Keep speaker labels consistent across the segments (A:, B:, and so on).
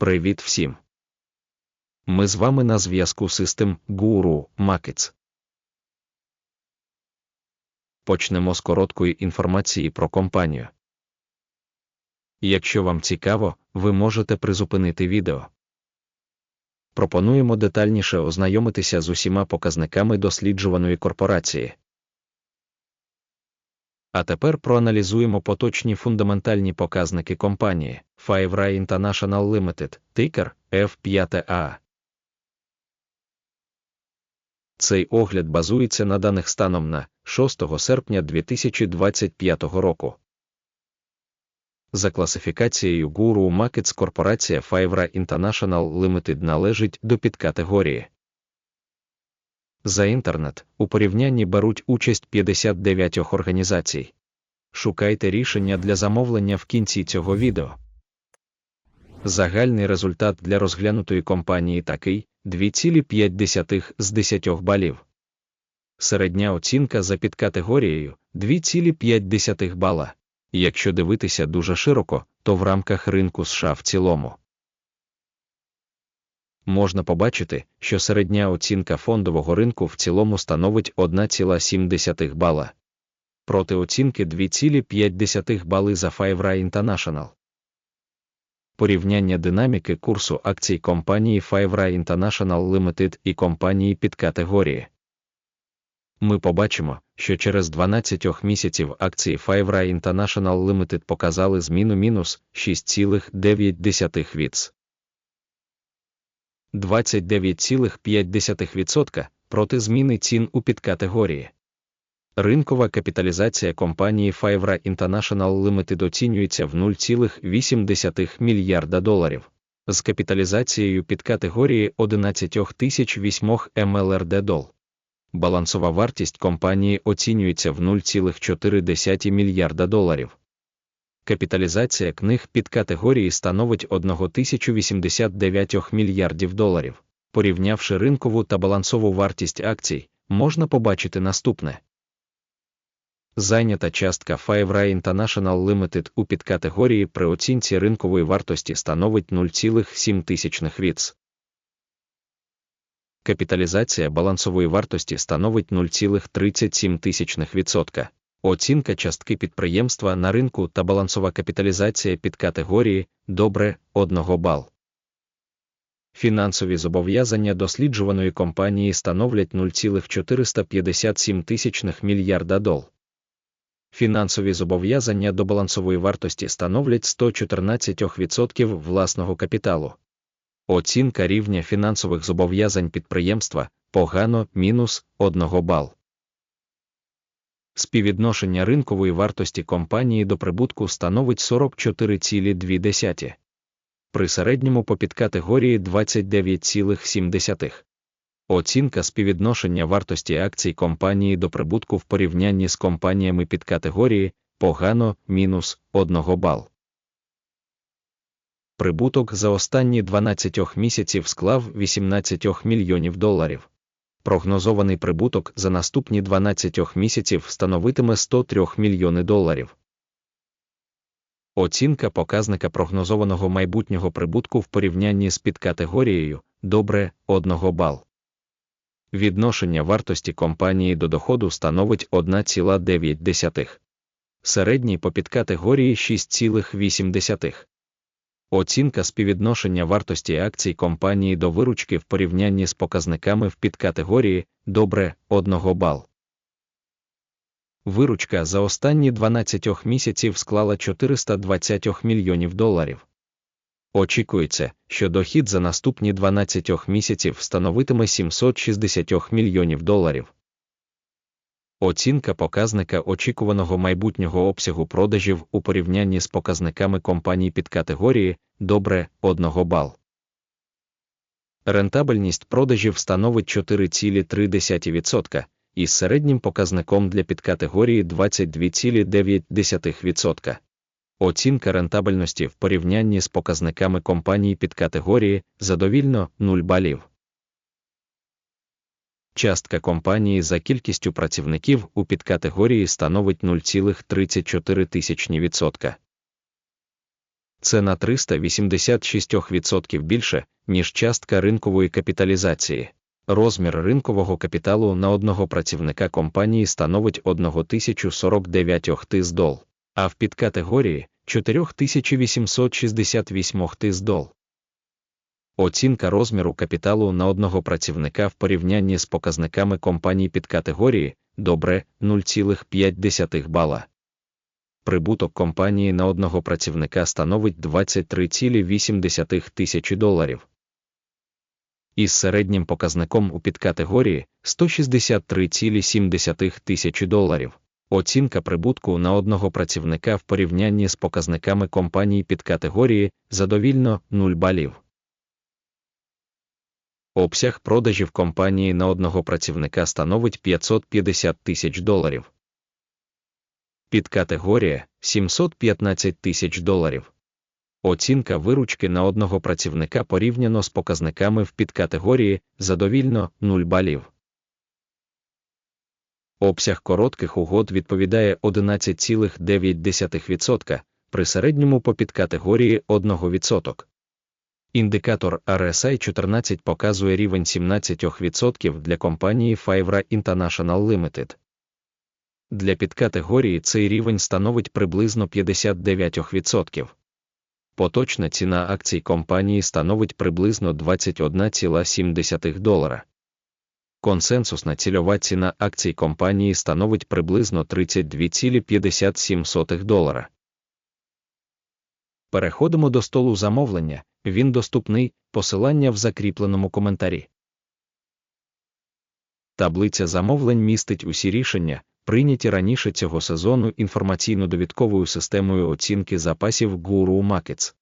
A: Привіт всім! Ми з вами на зв'язку System Guru Markets. Почнемо з короткої інформації про компанію. Якщо вам цікаво, ви можете призупинити відео. Пропонуємо детальніше ознайомитися з усіма показниками досліджуваної корпорації. А тепер проаналізуємо поточні фундаментальні показники компанії Five International Limited, тикер F5A. Цей огляд базується на даних станом на 6 серпня 2025 року. За класифікацією Guru Markets корпорація Five International Limited належить до підкатегорії за інтернет у порівнянні беруть участь 59 організацій. Шукайте рішення для замовлення в кінці цього відео. Загальний результат для розглянутої компанії такий 2,5 з 10 балів. Середня оцінка за підкатегорією 2,5 бала. Якщо дивитися дуже широко, то в рамках ринку США в цілому можна побачити, що середня оцінка фондового ринку в цілому становить 1,7 бала. Проти оцінки 2,5 бали за Five International. Порівняння динаміки курсу акцій компанії Five International Limited і компанії під категорії. Ми побачимо, що через 12 місяців акції Five International Limited показали зміну мінус 6,9 віц. 29,5% проти зміни цін у підкатегорії. Ринкова капіталізація компанії Five International Limited оцінюється в 0,8 мільярда доларів з капіталізацією підкатегорії 11 тисяч 8 МЛРД дол. Балансова вартість компанії оцінюється в 0,4 мільярда доларів капіталізація книг під категорії становить 1089 мільярдів доларів. Порівнявши ринкову та балансову вартість акцій, можна побачити наступне. Зайнята частка Five International Limited у підкатегорії при оцінці ринкової вартості становить 0,7 віц. Капіталізація балансової вартості становить 0,37%. Оцінка частки підприємства на ринку та балансова капіталізація під категорії добре 1 бал. Фінансові зобов'язання досліджуваної компанії становлять 0,457 мільярда дол. Фінансові зобов'язання до балансової вартості становлять 114% власного капіталу. Оцінка рівня фінансових зобов'язань підприємства погано мінус 1 бал. Співвідношення ринкової вартості компанії до прибутку становить 44,2. При середньому по підкатегорії 29,7. Оцінка співвідношення вартості акцій компанії до прибутку в порівнянні з компаніями підкатегорії погано мінус 1 бал. Прибуток за останні 12 місяців склав 18 мільйонів доларів прогнозований прибуток за наступні 12 місяців становитиме 103 мільйони доларів. Оцінка показника прогнозованого майбутнього прибутку в порівнянні з підкатегорією добре 1 бал. Відношення вартості компанії до доходу становить 1,9. Середній по підкатегорії 6,8. Оцінка співвідношення вартості акцій компанії до виручки в порівнянні з показниками в підкатегорії добре 1 бал. Виручка за останні 12 місяців склала 420 мільйонів доларів. Очікується, що дохід за наступні 12 місяців становитиме 760 мільйонів доларів. Оцінка показника очікуваного майбутнього обсягу продажів у порівнянні з показниками компаній під категорії добре 1 бал. Рентабельність продажів становить 4,3% із середнім показником для підкатегорії 22,9%. Оцінка рентабельності в порівнянні з показниками компаній під категорії задовільно 0 балів. Частка компанії за кількістю працівників у підкатегорії становить 0,34%. Це на 386% більше, ніж частка ринкової капіталізації. Розмір ринкового капіталу на одного працівника компанії становить 1049 тиздол, а в підкатегорії 4868 тиздол. Оцінка розміру капіталу на одного працівника в порівнянні з показниками компаній підкатегорії добре 0,5 бала. Прибуток компанії на одного працівника становить 23,8 тисячі доларів. Із середнім показником у підкатегорії 163,7 тисячі доларів. Оцінка прибутку на одного працівника в порівнянні з показниками компаній підкатегорії задовільно 0 балів. Обсяг продажів компанії на одного працівника становить 550 тисяч доларів. Підкатегорія 715 тисяч доларів. Оцінка виручки на одного працівника порівняно з показниками в підкатегорії задовільно 0 балів. Обсяг коротких угод відповідає 11,9% при середньому по підкатегорії 1%. Індикатор RSI 14 показує рівень 17% для компанії Fivra International Limited. Для підкатегорії цей рівень становить приблизно 59%. Поточна ціна акцій компанії становить приблизно 21,7 долара. Консенсусна цільова ціна акцій компанії становить приблизно 32,57 долара. Переходимо до столу замовлення. Він доступний, посилання в закріпленому коментарі. Таблиця замовлень містить усі рішення, прийняті раніше цього сезону інформаційно-довідковою системою оцінки запасів Guru Markets.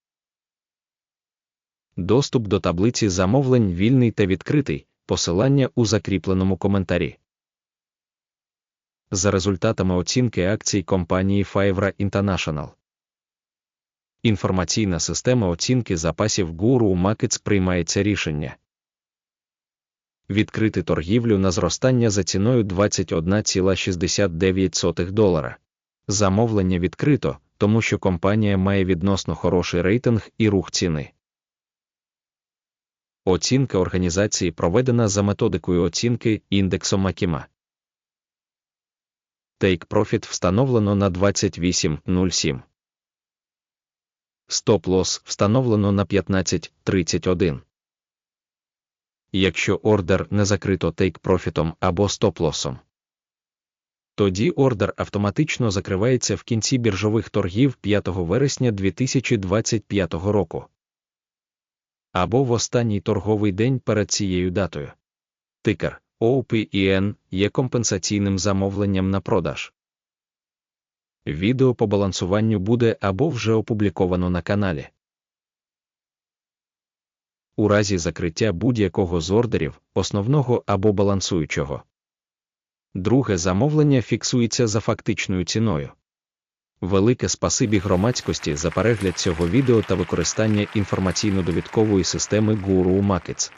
A: Доступ до таблиці замовлень вільний та відкритий, посилання у закріпленому коментарі. За результатами оцінки акцій компанії Fivra International. Інформаційна система оцінки запасів Guru Markets приймається рішення відкрити торгівлю на зростання за ціною 21,69 долара. Замовлення відкрито, тому що компанія має відносно хороший рейтинг і рух ціни. Оцінка організації проведена за методикою оцінки індексом Макіма. Take Profit встановлено на 28.07. Стоп-лосс встановлено на 15.31. Якщо ордер не закрито тейк-профітом або стоп-лосом, тоді ордер автоматично закривається в кінці біржових торгів 5 вересня 2025 року або в останній торговий день перед цією датою. Тикер OPEN є компенсаційним замовленням на продаж. Відео по балансуванню буде або вже опубліковано на каналі. У разі закриття будь-якого з ордерів, основного або балансуючого. Друге замовлення фіксується за фактичною ціною. Велике спасибі громадськості за перегляд цього відео та використання інформаційно-довідкової системи Guru Markets.